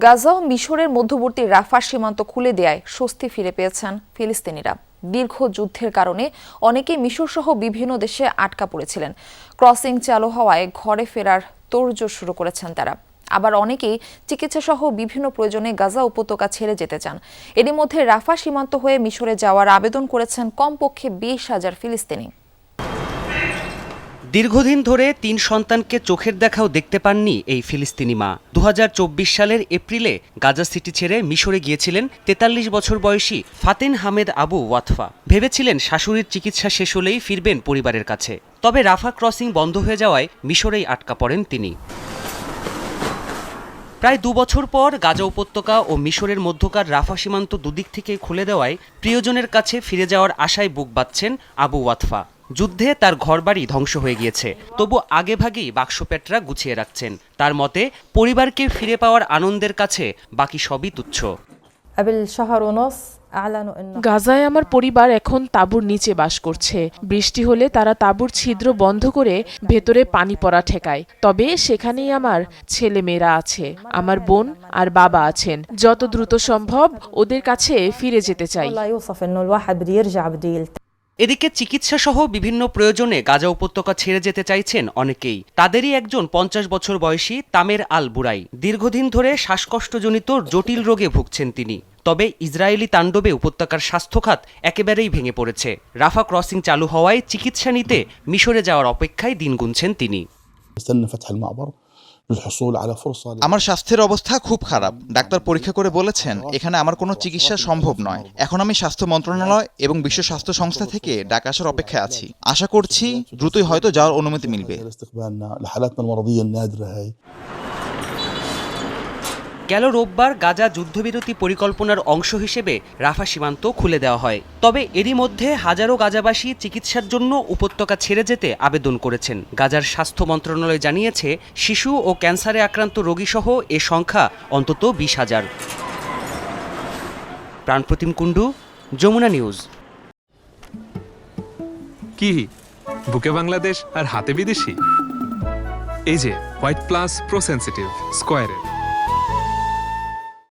গাজা ও মিশরের মধ্যবর্তী রাফা সীমান্ত খুলে দেয়ায় স্বস্তি ফিরে পেয়েছেন ফিলিস্তিনিরা। দীর্ঘ যুদ্ধের কারণে অনেকেই মিশর সহ বিভিন্ন দেশে আটকা পড়েছিলেন। ক্রসিং চালু হওয়ায় ঘরে ফেরার তোড়জোড় শুরু করেছেন তারা। আবার অনেকেই চিকিৎসা সহ বিভিন্ন প্রয়োজনে গাজা উপত্যকা ছেড়ে যেতে চান। এরই মধ্যে রাফা সীমান্ত হয়ে মিশরে যাওয়ার আবেদন করেছেন কমপক্ষে বিশ হাজার ফিলিস্তিনি। দীর্ঘদিন ধরে তিন সন্তানকে চোখের দেখাও দেখতে পাননি এই ফিলিস্তিনি মা। দু হাজার চব্বিশ সালের এপ্রিলে গাজা সিটি ছেড়ে মিশরে গিয়েছিলেন তেতাল্লিশ বছর বয়সী ফাতেন হামেদ আবু ওয়াতফা। ভেবেছিলেন শাশুড়ির চিকিৎসা শেষ হলেই ফিরবেন পরিবারের কাছে। তবে রাফা ক্রসিং বন্ধ হয়ে যাওয়ায় মিশরেই আটকা পড়েন তিনি। প্রায় দু বছর পর গাজা উপত্যকা ও মিশরের মধ্যকার রাফা সীমান্ত দুদিক থেকে খুলে দেওয়ায় প্রিয়জনের কাছে ফিরে যাওয়ার আশায় বুক বাঁধছেন আবু ওয়াতফা। যুদ্ধে তার ঘরবাড়ি ধ্বংস হয়ে গিয়েছে। তবু আগেভাগেই বাক্সপ্যাটরা গুছিয়ে রাখছেন। তার মতে পরিবারকে ফিরে পাওয়ার আনন্দের কাছে বাকি সবই তুচ্ছ। গাজায় আমার পরিবার এখন তাঁবুর নিচে বাস করছে। বৃষ্টি হলে তারা তাঁবুর ছিদ্র বন্ধ করে ভেতরে পানি পড়া ঠেকায়। তবে সেখানেই আমার ছেলে মেয়েরা আছে আমার বোন আর বাবা আছেন। যত দ্রুত সম্ভব ওদের কাছে ফিরে যেতে চাই। এদিকে চিকিৎসাসহ বিভিন্ন প্রয়োজনে গাজা উপত্যকা ছেড়ে যেতে চাইছেন অনেকেই। তাদেরই একজন পঞ্চাশ বছর বয়সী তামের আল বুড়াই দীর্ঘদিন ধরে শ্বাসকষ্টজনিত জটিল রোগে ভুগছেন তিনি। তবে ইসরায়েলি তাণ্ডবে উপত্যকার স্বাস্থ্যখাত একেবারেই ভেঙে পড়েছে। রাফা ক্রসিং চালু হওয়ায় চিকিৎসা নিতে মিশরে যাওয়ার অপেক্ষায় দিন গুনছেন তিনি। আমার স্বাস্থ্যের অবস্থা খুব খারাপ। ডাক্তার পরীক্ষা করে বলেছেন এখানে আমার কোনো চিকিৎসা সম্ভব নয়। এখন আমি স্বাস্থ্য মন্ত্রণালয় এবং বিশ্ব স্বাস্থ্য সংস্থা থেকে ডাক আসার অপেক্ষায় আছি। আশা করছি দ্রুতই হয়তো যাওয়ার অনুমতি মিলবে। গেল রোববার গাজা যুদ্ধবিরতি পরিকল্পনার অংশ হিসেবে রাফা সীমান্ত খুলে দেওয়া হয়। তবে এরই মধ্যে হাজারো গাজাবাসী চিকিৎসার জন্য উপত্যকা ছেড়ে যেতে আবেদন করেছেন। গাজার স্বাস্থ্য মন্ত্রণালয় জানিয়েছে, শিশু ও ক্যান্সারে আক্রান্ত রোগীসহ এ সংখ্যা অন্তত বিশ হাজার। প্রাণপ্রতিম কুণ্ডু, যমুনা নিউজ। কি? বুকে বাংলাদেশ আর হাতে বিদেশি? এই যে, হোয়াইট প্লাস প্রো সেন্সিটিভ, স্কোয়ারের।